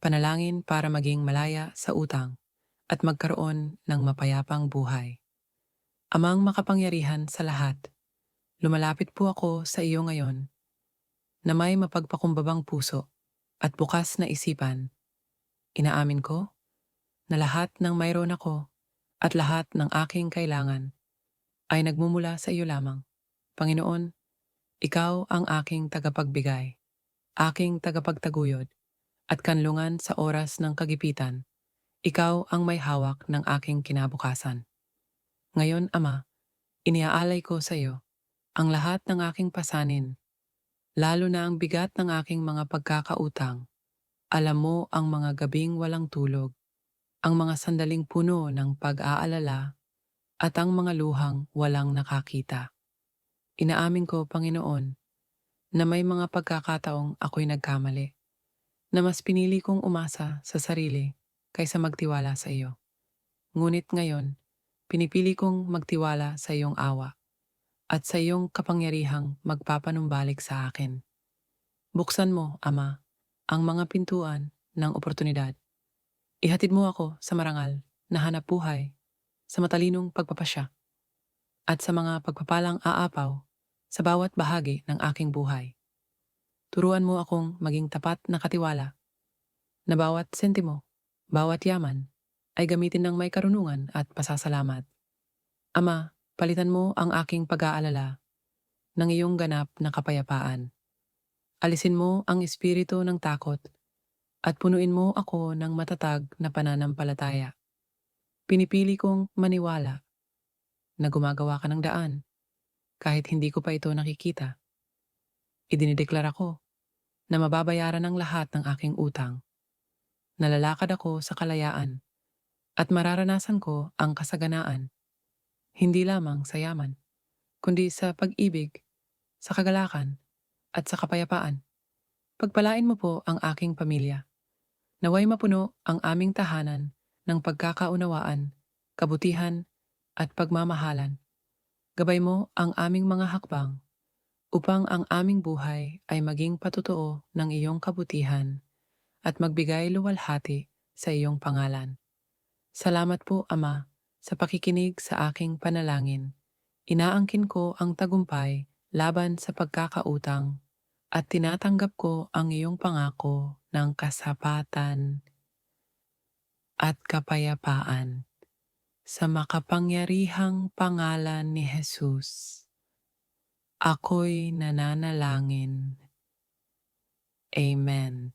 panalangin para maging malaya sa utang at magkaroon ng mapayapang buhay. Amang makapangyarihan sa lahat, lumalapit po ako sa iyo ngayon na may mapagpakumbabang puso at bukas na isipan. Inaamin ko na lahat ng mayroon ako at lahat ng aking kailangan ay nagmumula sa iyo lamang. Panginoon, ikaw ang aking tagapagbigay, aking tagapagtaguyod, at kanlungan sa oras ng kagipitan. Ikaw ang may hawak ng aking kinabukasan. Ngayon, Ama, iniaalay ko sa iyo ang lahat ng aking pasanin, lalo na ang bigat ng aking mga pagkakautang. Alam mo ang mga gabing walang tulog, ang mga sandaling puno ng pag-aalala, at ang mga luhang walang nakakita. Inaamin ko, Panginoon, na may mga pagkakataong ako'y nagkamali, na mas pinili kong umasa sa sarili kaysa magtiwala sa iyo. Ngunit ngayon, pinipili kong magtiwala sa iyong awa at sa iyong kapangyarihang magpapanumbalik sa akin. Buksan mo, Ama, ang mga pintuan ng oportunidad. Ihatid mo ako sa marangal na hanap buhay, sa matalinong pagpapasya, at sa mga pagpapalang aapaw sa bawat bahagi ng aking buhay. Turuan mo akong maging tapat na katiwala, na bawat sentimo, bawat yaman, ay gamitin ng may karunungan at pasasalamat. Ama, palitan mo ang aking pag-aalala ng iyong ganap na kapayapaan. Alisin mo ang espiritu ng takot at punuin mo ako ng matatag na pananampalataya. Pinipili kong maniwala na gumagawa ka ng daan kahit hindi ko pa ito nakikita. Idinideklara ko na mababayaran ang lahat ng aking utang. Nalalakad ako sa kalayaan at mararanasan ko ang kasaganaan, hindi lamang sa yaman, kundi sa pag-ibig, sa kagalakan, at sa kapayapaan. Pagpalain mo po ang aking pamilya. Naway mapuno ang aming tahanan ng pagkakaunawaan, kabutihan, at pagmamahalan. Gabay mo ang aming mga hakbang upang ang aming buhay ay maging patotoo ng iyong kabutihan at magbigay luwalhati sa iyong pangalan. Salamat po, Ama, sa pakikinig sa aking panalangin. Inaangkin ko ang tagumpay laban sa pagkakautang at tinatanggap ko ang iyong pangako ng kasapatan at kapayapaan sa makapangyarihang pangalan ni Jesus. Ako'y nananalangin. Amen.